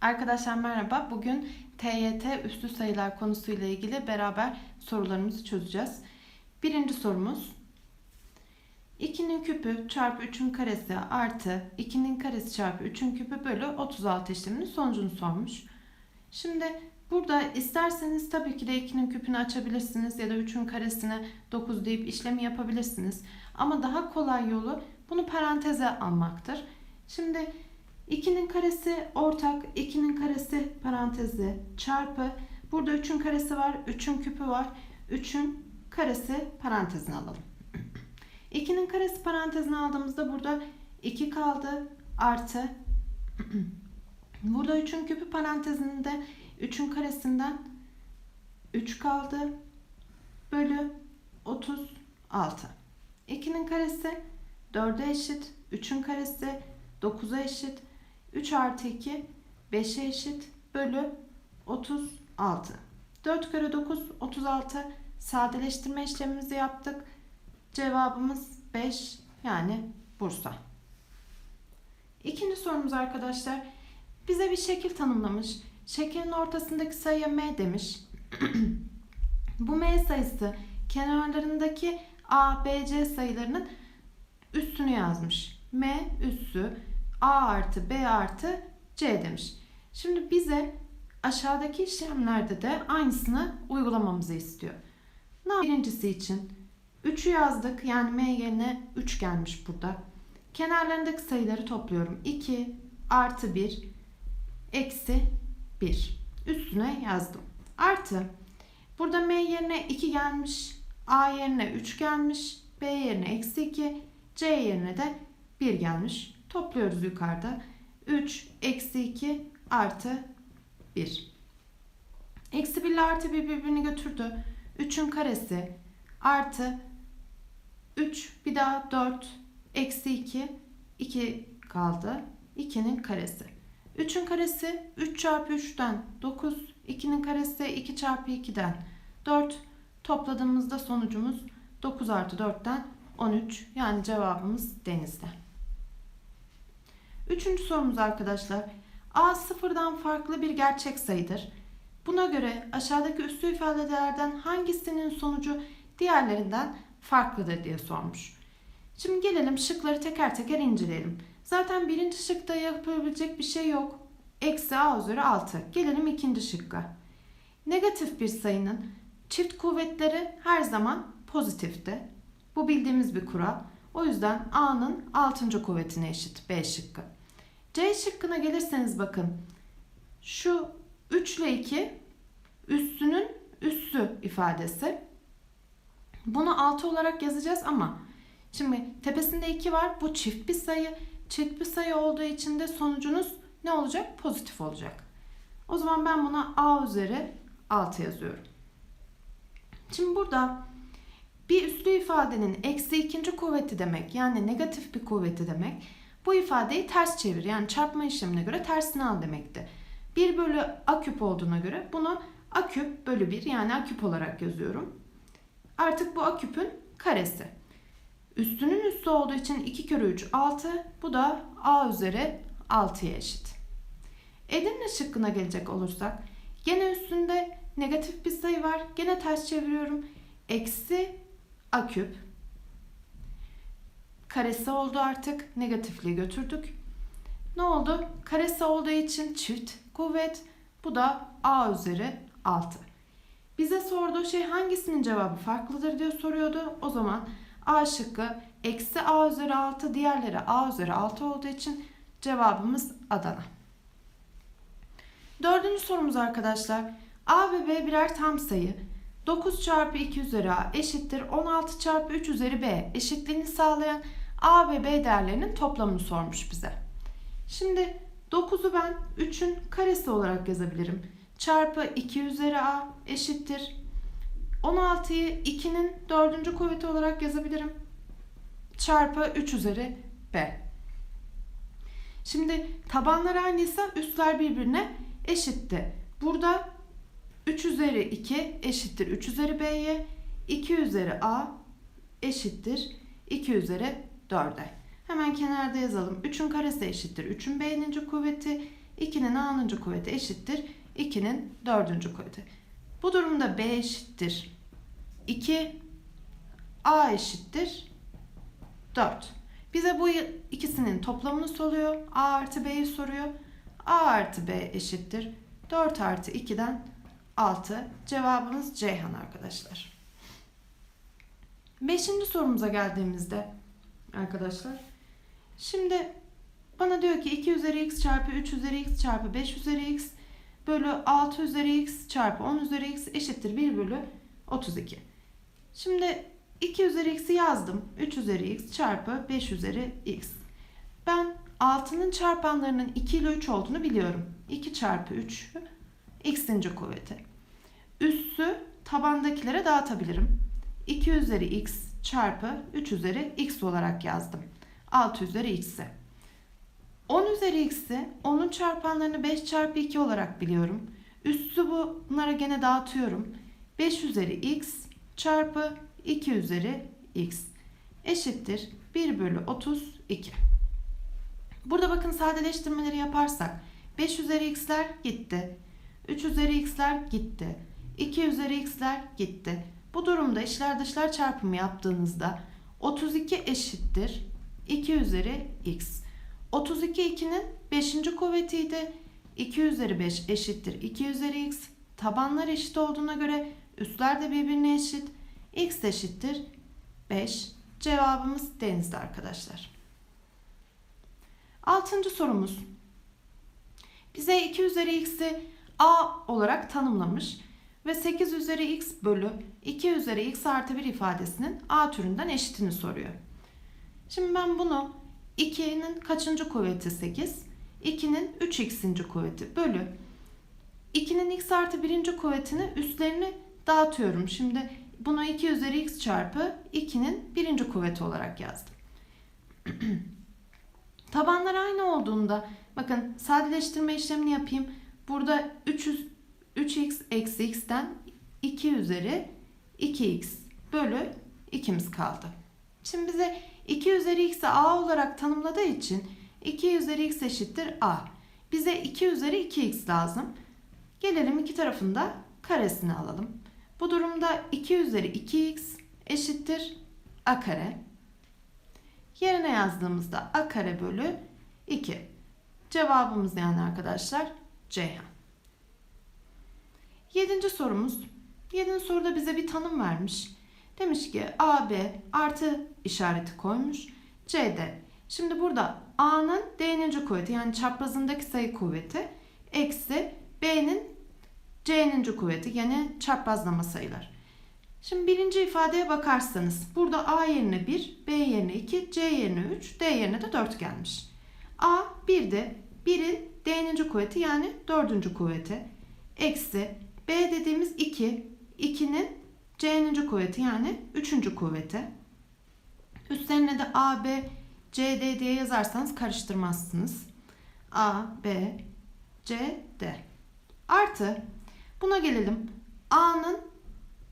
Arkadaşlar merhaba. Bugün TYT üstü sayılar konusuyla ilgili beraber sorularımızı çözeceğiz. Birinci sorumuz 2'nin küpü çarpı 3'ün karesi artı 2'nin karesi çarpı 3'ün küpü bölü 36 işleminin sonucunu sormuş. Şimdi burada isterseniz tabii ki de 2'nin küpünü açabilirsiniz ya da 3'ün karesine 9 deyip işlemi yapabilirsiniz. Ama daha kolay yolu bunu paranteze almaktır. Şimdi 2'nin karesi ortak, 2'nin karesi parantezi çarpı. Burada 3'ün karesi var, 3'ün küpü var. 3'ün karesi parantezine alalım. 2'nin karesi parantezine aldığımızda burada 2 kaldı artı. Burada 3'ün küpü parantezinde 3'ün karesinden 3 kaldı bölü 36. 2'nin karesi 4'e eşit, 3'ün karesi 9'a eşit, 3 artı 2 5'e eşit bölü 36. 4 kere 9 36 sadeleştirme işlemimizi yaptık. Cevabımız 5 yani Bursa. İkinci sorumuz arkadaşlar. Bize bir şekil tanımlamış. Şeklin ortasındaki sayıya m demiş. Bu m sayısı kenarlarındaki a, b, c sayılarının üstünü yazmış. m üssü A artı B artı C demiş. Şimdi bize aşağıdaki işlemlerde de aynısını uygulamamızı istiyor. Ne Birincisi için 3'ü yazdık. Yani M yerine 3 gelmiş burada. Kenarlarındaki sayıları topluyorum. 2 artı 1 eksi 1. Üstüne yazdım. Artı burada M yerine 2 gelmiş. A yerine 3 gelmiş. B yerine eksi 2. C yerine de 1 gelmiş. Topluyoruz yukarıda. 3 eksi 2 artı 1. Eksi 1 ile artı 1 birbirini götürdü. 3'ün karesi artı 3 bir daha 4 eksi 2 2 kaldı. 2'nin karesi. 3'ün karesi 3 çarpı 3'ten 9. 2'nin karesi 2 çarpı 2'den 4. Topladığımızda sonucumuz 9 artı 4'ten 13. Yani cevabımız denizde. Üçüncü sorumuz arkadaşlar. A sıfırdan farklı bir gerçek sayıdır. Buna göre aşağıdaki üstü ifadelerden hangisinin sonucu diğerlerinden farklıdır diye sormuş. Şimdi gelelim şıkları teker teker inceleyelim. Zaten birinci şıkta yapabilecek bir şey yok. Eksi a üzeri 6. Gelelim ikinci şıkka. Negatif bir sayının çift kuvvetleri her zaman pozitifti. Bu bildiğimiz bir kural. O yüzden a'nın 6. kuvvetine eşit B şıkkı. C şıkkına gelirseniz bakın. Şu 3 ile 2 üstünün üssü ifadesi. Bunu 6 olarak yazacağız ama şimdi tepesinde 2 var. Bu çift bir sayı. Çift bir sayı olduğu için de sonucunuz ne olacak? Pozitif olacak. O zaman ben buna a üzeri 6 yazıyorum. Şimdi burada bir üslü ifadenin eksi ikinci kuvveti demek yani negatif bir kuvveti demek. Bu ifadeyi ters çevir yani çarpma işlemine göre tersini al demekti. 1 bölü a küp olduğuna göre bunu a küp bölü 1 yani a küp olarak yazıyorum. Artık bu a küpün karesi. Üstünün üstü olduğu için 2 kere 3 6. Bu da a üzeri 6'ya eşit. Edirne şıkkına gelecek olursak gene üstünde negatif bir sayı var. Gene ters çeviriyorum. Eksi a küp karesi oldu artık. Negatifliği götürdük. Ne oldu? Karesi olduğu için çift kuvvet. Bu da a üzeri 6. Bize sorduğu şey hangisinin cevabı farklıdır diye soruyordu. O zaman a şıkkı eksi a üzeri 6 diğerleri a üzeri 6 olduğu için cevabımız Adana. Dördüncü sorumuz arkadaşlar. a ve b birer tam sayı. 9 çarpı 2 üzeri a eşittir 16 çarpı 3 üzeri b eşitliğini sağlayan a ve b değerlerinin toplamını sormuş bize. Şimdi 9'u ben 3'ün karesi olarak yazabilirim. Çarpı 2 üzeri a eşittir. 16'yı 2'nin 4. kuvveti olarak yazabilirim. Çarpı 3 üzeri b. Şimdi tabanlar aynıysa üstler birbirine eşitti. Burada 3 üzeri 2 eşittir 3 üzeri b'ye. 2 üzeri a eşittir 2 üzeri 4'e. Hemen kenarda yazalım. 3'ün karesi eşittir 3'ün b'ninci kuvveti. 2'nin a'nıncı kuvveti eşittir 2'nin dördüncü kuvveti. Bu durumda b eşittir 2, a eşittir 4. Bize bu ikisinin toplamını soruyor. A artı B'yi soruyor. A artı B eşittir. 4 artı 2'den 6. Cevabımız Ceyhan arkadaşlar. Beşinci sorumuza geldiğimizde arkadaşlar. Şimdi bana diyor ki 2 üzeri x çarpı 3 üzeri x çarpı 5 üzeri x bölü 6 üzeri x çarpı 10 üzeri x eşittir 1 bölü 32. Şimdi 2 üzeri x'i yazdım. 3 üzeri x çarpı 5 üzeri x. Ben 6'nın çarpanlarının 2 ile 3 olduğunu biliyorum. 2 çarpı 3 x'inci kuvveti. Üssü tabandakilere dağıtabilirim. 2 üzeri x çarpı 3 üzeri x olarak yazdım. 6 üzeri x'i. 10 üzeri x'i 10'un çarpanlarını 5 çarpı 2 olarak biliyorum. Üssü bunlara gene dağıtıyorum. 5 üzeri x çarpı 2 üzeri x eşittir 1 bölü 32. Burada bakın sadeleştirmeleri yaparsak 5 üzeri x'ler gitti. 3 üzeri x'ler gitti. 2 üzeri x'ler gitti. Bu durumda içler dışlar çarpımı yaptığınızda 32 eşittir 2 üzeri x. 32 2'nin 5. kuvvetiydi. 2 üzeri 5 eşittir 2 üzeri x. Tabanlar eşit olduğuna göre üstler de birbirine eşit. x eşittir 5. Cevabımız denizde arkadaşlar. Altıncı sorumuz. Bize 2 üzeri x'i a olarak tanımlamış ve 8 üzeri x bölü 2 üzeri x artı 1 ifadesinin a türünden eşitini soruyor. Şimdi ben bunu 2'nin kaçıncı kuvveti 8? 2'nin 3x'inci kuvveti bölü 2'nin x artı 1. kuvvetini üstlerini dağıtıyorum. Şimdi bunu 2 üzeri x çarpı 2'nin 1. kuvveti olarak yazdım. Tabanlar aynı olduğunda bakın sadeleştirme işlemini yapayım. Burada 300, 3x eksi x'ten 2 üzeri 2x bölü 2'miz kaldı. Şimdi bize 2 üzeri x'i a olarak tanımladığı için 2 üzeri x eşittir a. Bize 2 üzeri 2x lazım. Gelelim iki tarafında karesini alalım. Bu durumda 2 üzeri 2x eşittir a kare. Yerine yazdığımızda a kare bölü 2. Cevabımız yani arkadaşlar Ceyhan. Yedinci sorumuz. Yedinci soruda bize bir tanım vermiş. Demiş ki AB artı işareti koymuş. CD. Şimdi burada A'nın D'ninci kuvveti yani çaprazındaki sayı kuvveti eksi B'nin C'ninci kuvveti yani çaprazlama sayılar. Şimdi birinci ifadeye bakarsanız burada A yerine 1, B yerine 2, C yerine 3, D yerine de 4 gelmiş. A 1 de 1'in D'ninci kuvveti yani dördüncü kuvveti. Eksi B dediğimiz 2, 2'nin C'ninci kuvveti yani üçüncü kuvveti. Üstlerine de A, B, C, D diye yazarsanız karıştırmazsınız. A, B, C, D. Artı buna gelelim. A'nın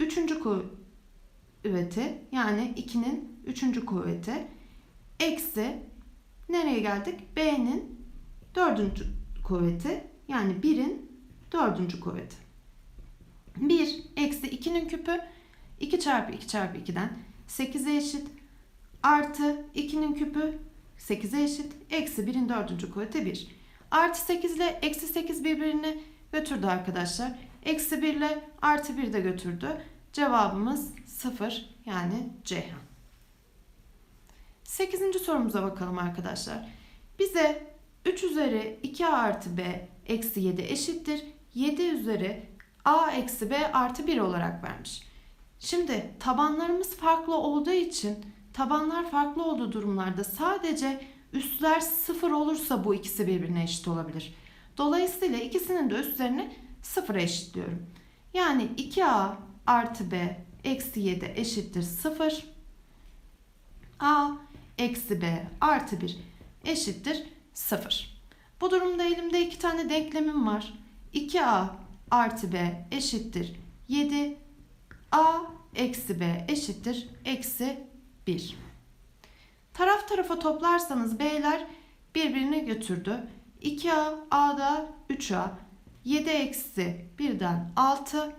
üçüncü kuvveti yani 2'nin üçüncü kuvveti eksi nereye geldik? B'nin dördüncü kuvveti yani 1'in dördüncü kuvveti. 1 eksi 2'nin küpü 2 çarpı 2 çarpı 2'den 8'e eşit artı 2'nin küpü 8'e eşit eksi 1'in dördüncü kuvveti 1. Artı 8 ile eksi 8 birbirini götürdü arkadaşlar. Eksi 1 ile artı 1 de götürdü. Cevabımız 0 yani Ceyhan. 8. sorumuza bakalım arkadaşlar. Bize 3 üzeri 2a artı b eksi 7 eşittir. 7 üzeri a eksi b artı 1 olarak vermiş. Şimdi tabanlarımız farklı olduğu için tabanlar farklı olduğu durumlarda sadece üstler 0 olursa bu ikisi birbirine eşit olabilir. Dolayısıyla ikisinin de üstlerini 0'a eşitliyorum. Yani 2a artı b eksi 7 eşittir 0. a eksi b artı 1 eşittir 0. Bu durumda elimde iki tane denklemim var. 2a artı b eşittir 7. a eksi b eşittir eksi 1. Taraf tarafa toplarsanız b'ler birbirini götürdü. 2A, A'da 3A. 7 eksi 1'den 6.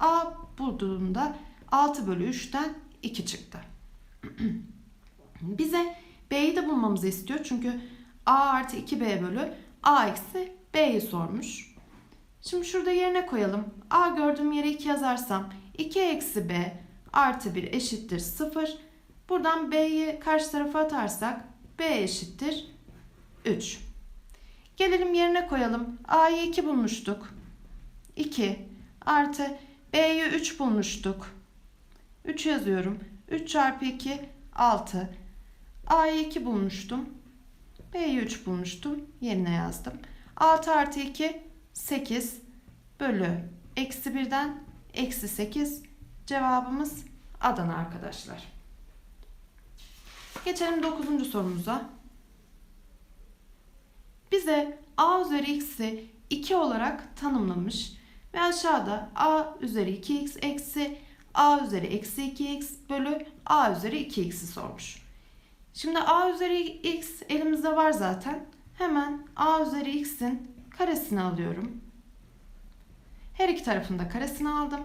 A bu durumda 6 bölü 3'ten 2 çıktı. Bize B'yi de bulmamızı istiyor. Çünkü A artı 2B bölü A eksi B'yi sormuş. Şimdi şurada yerine koyalım. A gördüğüm yere 2 yazarsam 2 eksi B artı 1 eşittir 0. Buradan B'yi karşı tarafa atarsak B eşittir 3. Gelelim yerine koyalım. A'yı 2 bulmuştuk. 2 artı B'yi 3 bulmuştuk. 3 yazıyorum. 3 çarpı 2 6. A'yı 2 bulmuştum. B'yi 3 bulmuştum. Yerine yazdım. 6 artı 2 8 bölü eksi 1'den eksi 8 cevabımız Adana arkadaşlar. Geçelim 9. sorumuza. Bize a üzeri x'i 2 olarak tanımlamış ve aşağıda a üzeri 2x eksi a üzeri eksi 2x bölü a üzeri 2x'i sormuş. Şimdi a üzeri x elimizde var zaten. Hemen a üzeri x'in karesini alıyorum. Her iki tarafında karesini aldım.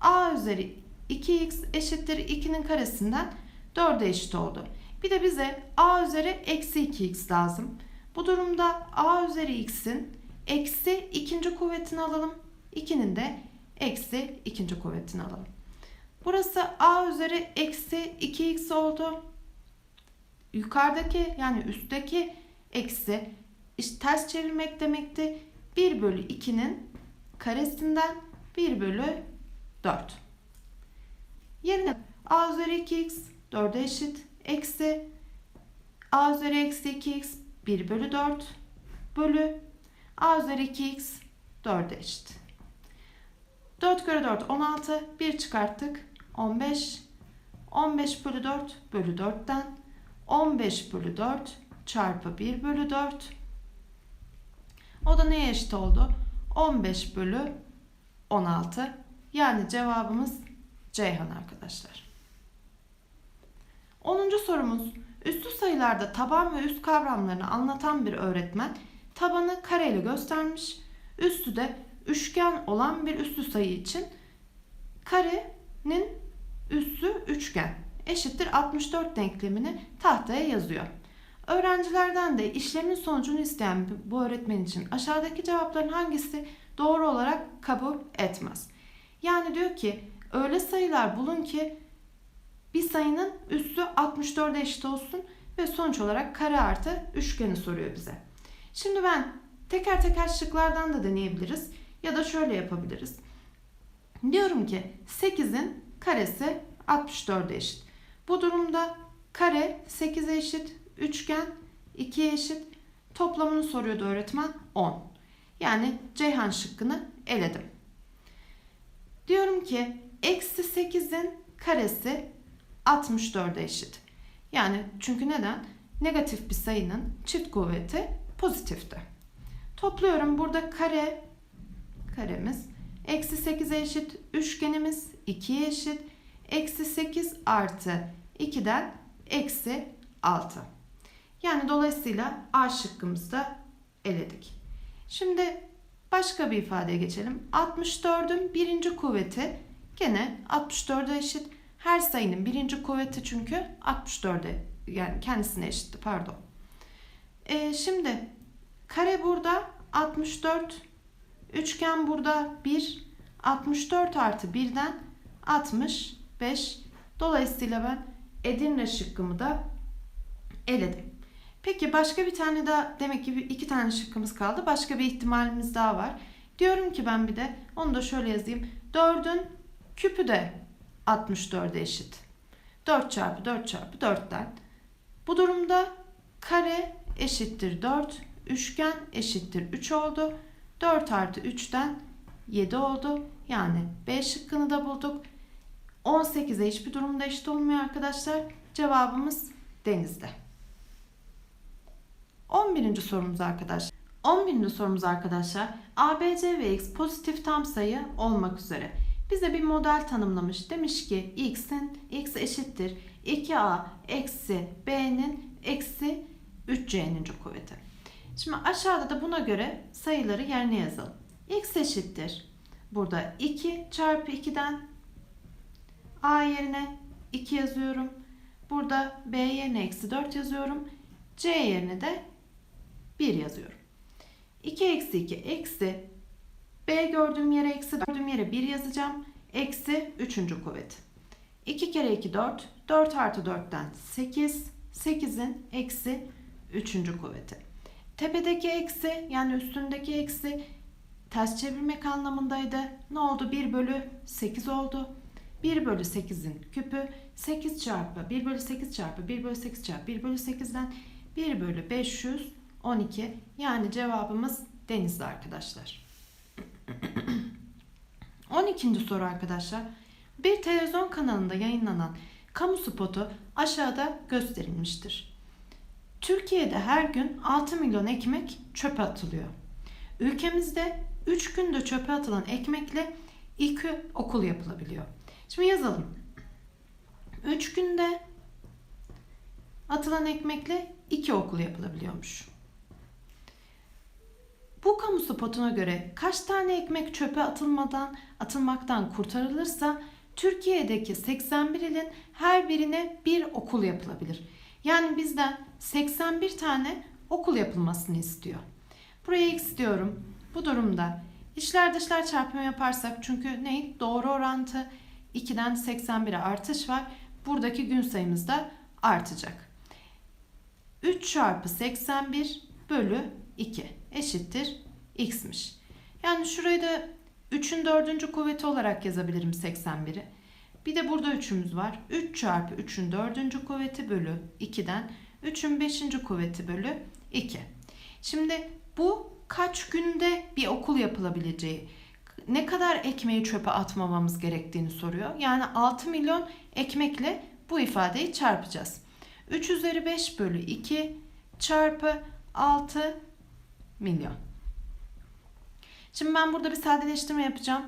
a üzeri 2x eşittir 2'nin karesinden 4'e eşit oldu. Bir de bize a üzeri eksi 2x lazım. Bu durumda a üzeri x'in eksi ikinci kuvvetini alalım. 2'nin de eksi ikinci kuvvetini alalım. Burası a üzeri eksi 2x oldu. Yukarıdaki yani üstteki eksi işte ters çevirmek demekti. 1 bölü 2'nin karesinden 1 bölü 4. Yerine a üzeri 2x 4'e eşit. Eksi a üzeri eksi 2x 1 bölü 4 bölü a üzeri 2x 4'e eşit. 4 kere 4 16 1 çıkarttık 15 15 bölü 4 bölü 4'ten 15 bölü 4 çarpı 1 bölü 4 o da neye eşit oldu? 15 bölü 16 yani cevabımız Ceyhan arkadaşlar. 10. sorumuz üstü sayılarda taban ve üst kavramlarını anlatan bir öğretmen tabanı kareyle göstermiş. Üstü de üçgen olan bir üstü sayı için karenin üssü üçgen eşittir 64 denklemini tahtaya yazıyor. Öğrencilerden de işlemin sonucunu isteyen bu öğretmen için aşağıdaki cevapların hangisi doğru olarak kabul etmez. Yani diyor ki öyle sayılar bulun ki bir sayının üssü 64'e eşit olsun ve sonuç olarak kare artı üçgeni soruyor bize. Şimdi ben teker teker şıklardan da deneyebiliriz ya da şöyle yapabiliriz. Diyorum ki 8'in karesi 64'e eşit. Bu durumda kare 8'e eşit, üçgen 2'ye eşit. Toplamını soruyordu öğretmen 10. Yani Ceyhan şıkkını eledim. Diyorum ki eksi 8'in karesi 64'e eşit. Yani çünkü neden? Negatif bir sayının çift kuvveti pozitifti. Topluyorum. Burada kare karemiz eksi 8'e eşit. Üçgenimiz 2'ye eşit. Eksi 8 artı 2'den eksi 6. Yani dolayısıyla A şıkkımızda eledik. Şimdi başka bir ifadeye geçelim. 64'ün birinci kuvveti gene 64'e eşit. Her sayının birinci kuvveti çünkü 64'e yani kendisine eşitti pardon. Ee, şimdi kare burada 64 üçgen burada 1 64 artı 1'den 65 dolayısıyla ben Edirne şıkkımı da eledim. Peki başka bir tane daha demek ki iki tane şıkkımız kaldı. Başka bir ihtimalimiz daha var. Diyorum ki ben bir de onu da şöyle yazayım. 4'ün küpü de 64'e eşit. 4 çarpı 4 çarpı 4'ten. Bu durumda kare eşittir 4, üçgen eşittir 3 oldu. 4 artı 3'ten 7 oldu. Yani B şıkkını da bulduk. 18'e hiçbir durumda eşit olmuyor arkadaşlar. Cevabımız denizde. 11. sorumuz arkadaşlar. 11. sorumuz arkadaşlar. ABC ve X pozitif tam sayı olmak üzere. Bize bir model tanımlamış. Demiş ki x'in x eşittir 2a eksi b'nin eksi 3c'nin kuvveti. Şimdi aşağıda da buna göre sayıları yerine yazalım. x eşittir. Burada 2 çarpı 2'den a yerine 2 yazıyorum. Burada b yerine eksi 4 yazıyorum. c yerine de 1 yazıyorum. 2 eksi 2 eksi b gördüğüm yere eksi gördüğüm yere 1 yazacağım. Eksi 3. kuvveti. 2 kere 2 4. 4 artı 4'ten 8. 8'in eksi 3. kuvveti. Tepedeki eksi yani üstündeki eksi ters çevirmek anlamındaydı. Ne oldu? 1 bölü 8 oldu. 1 bölü 8'in küpü 8 çarpı 1 bölü 8 çarpı 1 bölü 8 çarpı 1 bölü 8'den 1 bölü 512 yani cevabımız denizli arkadaşlar. 12. soru arkadaşlar. Bir televizyon kanalında yayınlanan kamu spotu aşağıda gösterilmiştir. Türkiye'de her gün 6 milyon ekmek çöpe atılıyor. Ülkemizde 3 günde çöpe atılan ekmekle 2 okul yapılabiliyor. Şimdi yazalım. 3 günde atılan ekmekle 2 okul yapılabiliyormuş. Bu kamu spotuna göre kaç tane ekmek çöpe atılmadan atılmaktan kurtarılırsa Türkiye'deki 81 ilin her birine bir okul yapılabilir. Yani bizden 81 tane okul yapılmasını istiyor. Buraya x diyorum. Bu durumda içler dışlar çarpımı yaparsak çünkü ne? Doğru orantı 2'den 81'e artış var. Buradaki gün sayımız da artacak. 3 çarpı 81 bölü 2 eşittir x'miş. Yani şurayı da 3'ün 4. kuvveti olarak yazabilirim 81'i. Bir de burada 3'ümüz var. 3 çarpı 3'ün 4. kuvveti bölü 2'den 3'ün 5. kuvveti bölü 2. Şimdi bu kaç günde bir okul yapılabileceği, ne kadar ekmeği çöpe atmamamız gerektiğini soruyor. Yani 6 milyon ekmekle bu ifadeyi çarpacağız. 3 üzeri 5 bölü 2 çarpı 6 milyon. Şimdi ben burada bir sadeleştirme yapacağım.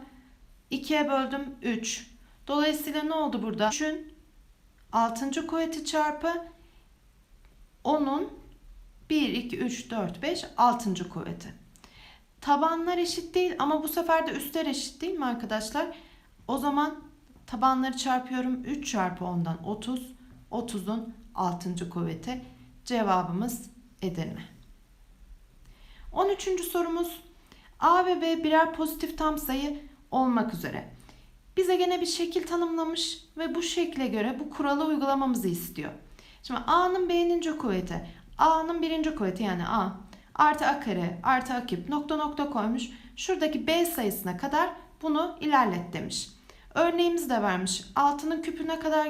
2'ye böldüm 3. Dolayısıyla ne oldu burada? 3'ün 6. kuvveti çarpı 10'un 1, 2, 3, 4, 5, 6. kuvveti. Tabanlar eşit değil ama bu sefer de üstler eşit değil mi arkadaşlar? O zaman tabanları çarpıyorum. 3 çarpı 10'dan 30. 30'un 6. kuvveti. Cevabımız Edirne. 13. sorumuz. A ve B birer pozitif tam sayı olmak üzere. Bize gene bir şekil tanımlamış ve bu şekle göre bu kuralı uygulamamızı istiyor. Şimdi A'nın B'ninci kuvveti, A'nın birinci kuvveti yani A artı A kare artı A küp nokta nokta koymuş. Şuradaki B sayısına kadar bunu ilerlet demiş. Örneğimiz de vermiş. 6'nın küpüne kadar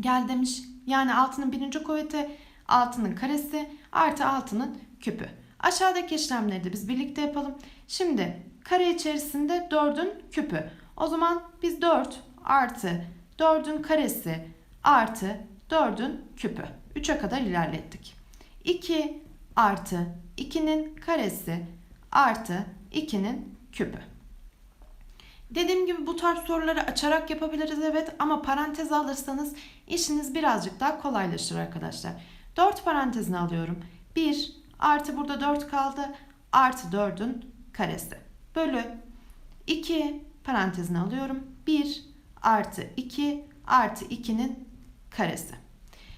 gel demiş. Yani 6'nın birinci kuvveti 6'nın karesi artı 6'nın küpü. Aşağıdaki işlemleri de biz birlikte yapalım. Şimdi kare içerisinde 4'ün küpü. O zaman biz 4 artı 4'ün karesi artı 4'ün küpü. 3'e kadar ilerlettik. 2 artı 2'nin karesi artı 2'nin küpü. Dediğim gibi bu tarz soruları açarak yapabiliriz evet ama parantez alırsanız işiniz birazcık daha kolaylaşır arkadaşlar. 4 parantezini alıyorum. 1 artı burada 4 kaldı artı 4'ün karesi bölü 2 parantezini alıyorum. 1 artı 2 artı 2'nin karesi.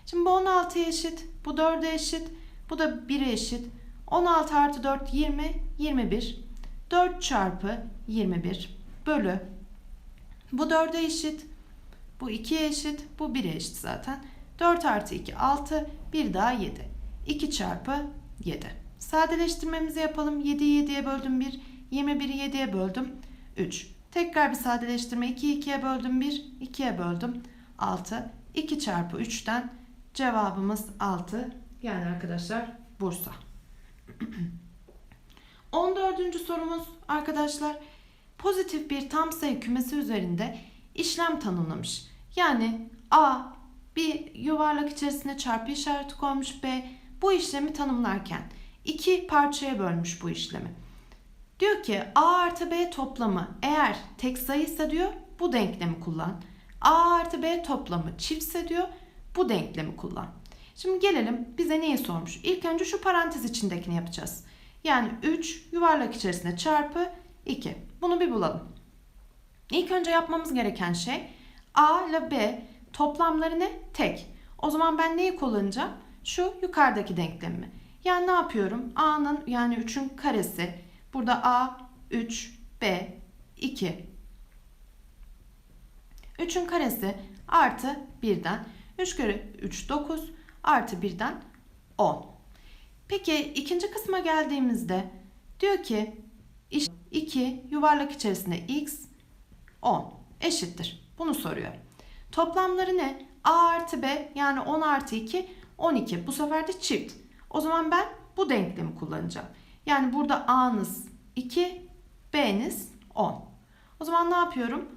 Şimdi bu 16'ya eşit, bu 4'e eşit, bu da 1'e eşit. 16 artı 4 20, 21. 4 çarpı 21 bölü. Bu 4'e eşit, bu 2'ye eşit, bu 1'e eşit zaten. 4 artı 2 6, 1 daha 7. 2 çarpı 7. Sadeleştirmemizi yapalım. 7'yi 7'ye böldüm 1, 21'i 7'ye böldüm 3. Tekrar bir sadeleştirme. 2'yi 2'ye böldüm 1, 2'ye böldüm 6. 2 çarpı 3'ten cevabımız 6. Yani arkadaşlar Bursa. 14. sorumuz arkadaşlar pozitif bir tam sayı kümesi üzerinde işlem tanımlamış. Yani A bir yuvarlak içerisine çarpı işareti koymuş B bu işlemi tanımlarken iki parçaya bölmüş bu işlemi. Diyor ki A artı B toplamı eğer tek sayıysa diyor bu denklemi kullan. A artı B toplamı çiftse diyor bu denklemi kullan. Şimdi gelelim bize neyi sormuş? İlk önce şu parantez içindekini yapacağız. Yani 3 yuvarlak içerisinde çarpı 2. Bunu bir bulalım. İlk önce yapmamız gereken şey A ile B toplamları ne? Tek. O zaman ben neyi kullanacağım? Şu yukarıdaki denklemi. Yani ne yapıyorum? A'nın yani 3'ün karesi. Burada A 3, B 2. 3'ün karesi artı 1'den 3 kere 3 9 artı 1'den 10. Peki ikinci kısma geldiğimizde diyor ki 2 yuvarlak içerisinde x 10 eşittir. Bunu soruyor. Toplamları ne? A artı B yani 10 artı 2 12. Bu sefer de çift. O zaman ben bu denklemi kullanacağım. Yani burada A'nız 2, B'niz 10. O zaman ne yapıyorum?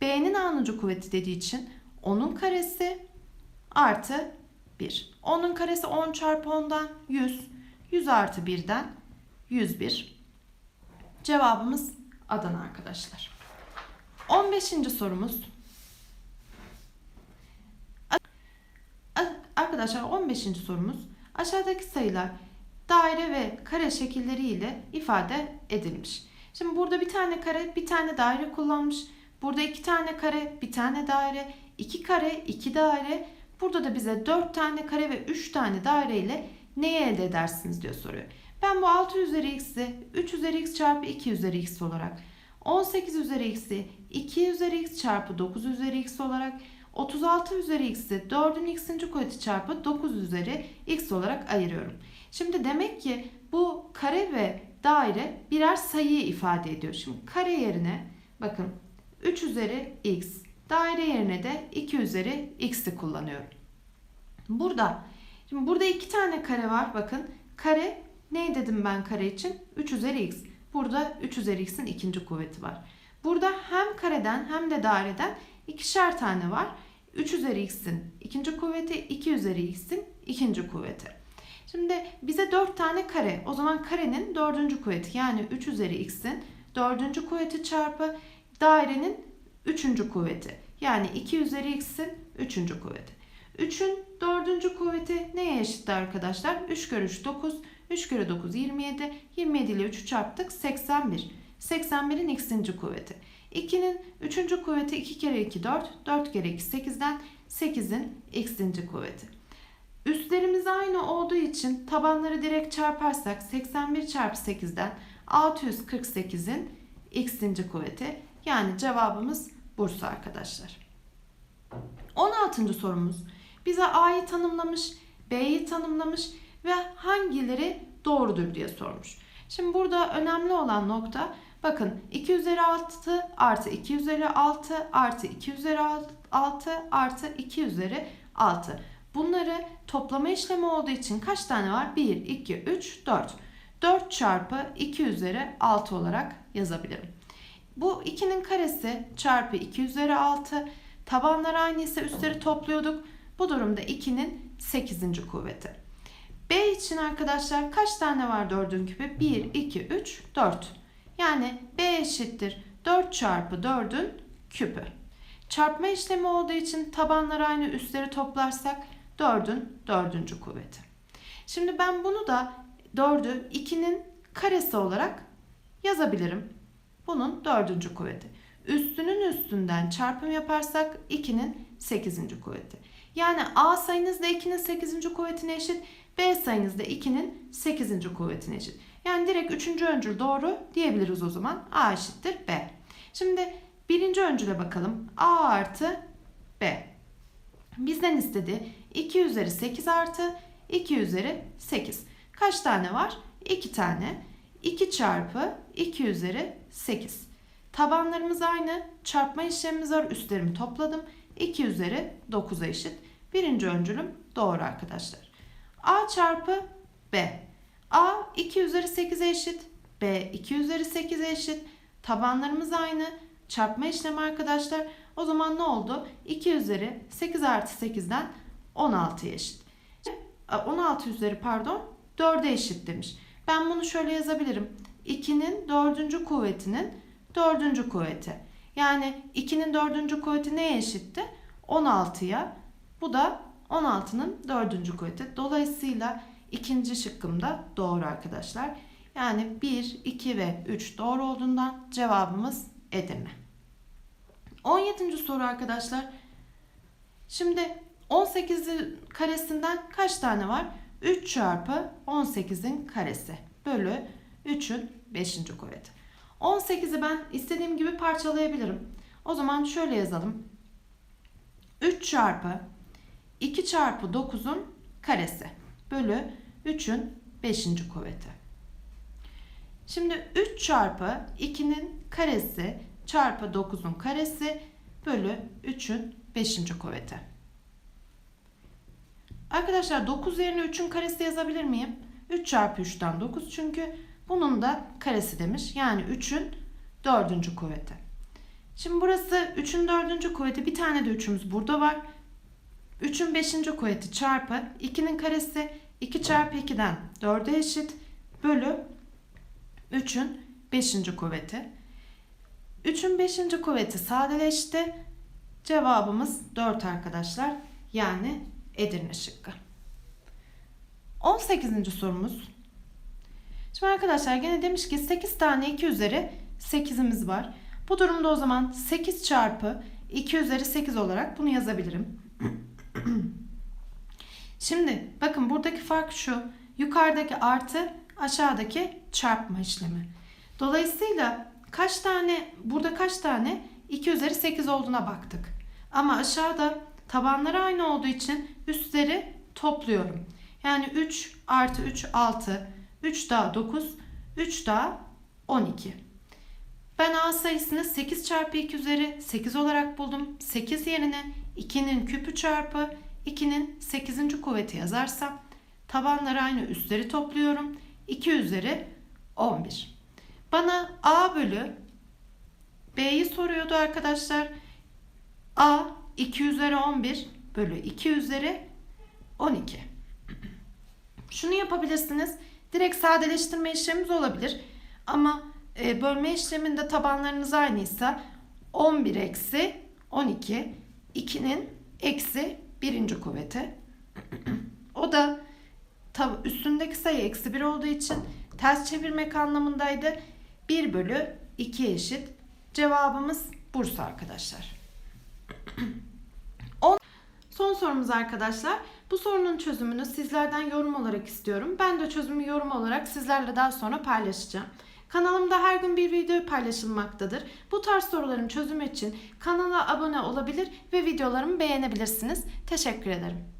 B'nin A'nıncı kuvveti dediği için 10'un karesi artı 1. 10'un karesi 10 çarpı 10'dan 100. 100 artı 1'den 101. Cevabımız Adana arkadaşlar. 15. sorumuz. Arkadaşlar 15. sorumuz aşağıdaki sayılar daire ve kare şekilleri ile ifade edilmiş. Şimdi burada bir tane kare, bir tane daire kullanmış. Burada iki tane kare, bir tane daire, iki kare, iki daire. Burada da bize dört tane kare ve üç tane daire ile neyi elde edersiniz diyor soruyor. Ben bu 6 üzeri x'i 3 üzeri x çarpı 2 üzeri x olarak 18 üzeri x'i 2 üzeri x çarpı 9 üzeri x olarak 36 üzeri x'i 4'ün x'inci kuvveti çarpı 9 üzeri x olarak ayırıyorum. Şimdi demek ki bu kare ve daire birer sayıyı ifade ediyor. Şimdi kare yerine bakın 3 üzeri x, daire yerine de 2 üzeri x'i kullanıyorum. Burada şimdi burada iki tane kare var. Bakın kare ne dedim ben kare için? 3 üzeri x. Burada 3 üzeri x'in ikinci kuvveti var. Burada hem kareden hem de daireden ikişer tane var. 3 üzeri x'in ikinci kuvveti, 2 üzeri x'in ikinci kuvveti. Şimdi bize 4 tane kare. O zaman karenin dördüncü kuvveti yani 3 üzeri x'in dördüncü kuvveti çarpı dairenin üçüncü kuvveti. Yani 2 üzeri x'in üçüncü kuvveti. 3'ün dördüncü kuvveti neye eşitti arkadaşlar? 3 kere 3 9, 3 kere 9 27, 27 ile 3'ü çarptık 81. 81'in x'inci kuvveti. 2'nin 3. kuvveti 2 kere 2 4, 4 kere 2 8'den 8'in x'inci kuvveti. Üstlerimiz aynı olduğu için tabanları direkt çarparsak 81 çarpı 8'den 648'in x'inci kuvveti. Yani cevabımız Bursa arkadaşlar. 16. sorumuz bize A'yı tanımlamış, B'yi tanımlamış ve hangileri doğrudur diye sormuş. Şimdi burada önemli olan nokta bakın 2 üzeri 6 artı 2 üzeri 6 artı 2 üzeri 6 artı 2 üzeri 6. Bunları toplama işlemi olduğu için kaç tane var? 1, 2, 3, 4. 4 çarpı 2 üzeri 6 olarak yazabilirim. Bu 2'nin karesi çarpı 2 üzeri 6. Tabanlar aynı ise üstleri topluyorduk. Bu durumda 2'nin 8. kuvveti. B için arkadaşlar kaç tane var 4'ün küpü? 1, 2, 3, 4. Yani B eşittir 4 çarpı 4'ün küpü. Çarpma işlemi olduğu için tabanlar aynı üstleri toplarsak 4'ün 4. kuvveti. Şimdi ben bunu da 4'ü 2'nin karesi olarak yazabilirim. Bunun 4. kuvveti. Üstünün üstünden çarpım yaparsak 2'nin 8. kuvveti. Yani A sayınız da 2'nin 8. kuvvetine eşit. B sayınız da 2'nin 8. kuvvetine eşit. Yani direkt 3. öncül doğru diyebiliriz o zaman. A eşittir B. Şimdi birinci öncüle bakalım. A artı B. Bizden istedi 2 üzeri 8 artı 2 üzeri 8. Kaç tane var? 2 tane. 2 çarpı 2 üzeri 8. Tabanlarımız aynı. Çarpma işlemimiz var. Üstlerimi topladım. 2 üzeri 9'a eşit. Birinci öncülüm doğru arkadaşlar. A çarpı B. A 2 üzeri 8'e eşit. B 2 üzeri 8'e eşit. Tabanlarımız aynı. Çarpma işlemi arkadaşlar. O zaman ne oldu? 2 üzeri 8 artı 8'den 16'ya eşit. 16 üzeri pardon 4'e eşit demiş. Ben bunu şöyle yazabilirim. 2'nin 4. kuvvetinin 4. kuvveti. Yani 2'nin 4. kuvveti neye eşitti? 16'ya. Bu da 16'nın dördüncü kuvveti. Dolayısıyla ikinci şıkkım da doğru arkadaşlar. Yani 1, 2 ve 3 doğru olduğundan cevabımız Edirne. 17. soru arkadaşlar. Şimdi 18'in karesinden kaç tane var? 3 çarpı 18'in karesi bölü 3'ün 5. kuvveti. 18'i ben istediğim gibi parçalayabilirim. O zaman şöyle yazalım. 3 çarpı 2 çarpı 9'un karesi bölü 3'ün 5. kuvveti. Şimdi 3 çarpı 2'nin karesi çarpı 9'un karesi bölü 3'ün 5. kuvveti. Arkadaşlar 9 yerine 3'ün karesi yazabilir miyim? 3 çarpı 3'ten 9 çünkü bunun da karesi demiş. Yani 3'ün 4. kuvveti. Şimdi burası 3'ün 4. kuvveti. Bir tane de 3'ümüz burada var. 3'ün 5. kuvveti çarpı 2'nin karesi 2 çarpı 2'den 4'e eşit bölü 3'ün 5. kuvveti. 3'ün 5. kuvveti sadeleşti. Cevabımız 4 arkadaşlar. Yani Edirne şıkkı. 18. sorumuz. Şimdi arkadaşlar gene demiş ki 8 tane 2 üzeri 8'imiz var. Bu durumda o zaman 8 çarpı 2 üzeri 8 olarak bunu yazabilirim. Şimdi bakın buradaki fark şu. Yukarıdaki artı aşağıdaki çarpma işlemi. Dolayısıyla kaç tane burada kaç tane 2 üzeri 8 olduğuna baktık. Ama aşağıda tabanları aynı olduğu için üstleri topluyorum. Yani 3 artı 3 6 3 daha 9 3 daha 12. Ben A sayısını 8 çarpı 2 üzeri 8 olarak buldum. 8 yerine 2'nin küpü çarpı 2'nin 8. kuvveti yazarsam tabanları aynı üstleri topluyorum. 2 üzeri 11. Bana A bölü B'yi soruyordu arkadaşlar. A 2 üzeri 11 bölü 2 üzeri 12. Şunu yapabilirsiniz. Direkt sadeleştirme işlemimiz olabilir. Ama e, bölme işleminde tabanlarınız aynıysa 11 eksi 12 2'nin eksi birinci kuvveti. o da tab- üstündeki sayı eksi 1 olduğu için ters çevirmek anlamındaydı. 1 bölü 2 eşit. Cevabımız Bursa arkadaşlar. Son sorumuz arkadaşlar. Bu sorunun çözümünü sizlerden yorum olarak istiyorum. Ben de çözümü yorum olarak sizlerle daha sonra paylaşacağım. Kanalımda her gün bir video paylaşılmaktadır. Bu tarz soruların çözümü için kanala abone olabilir ve videolarımı beğenebilirsiniz. Teşekkür ederim.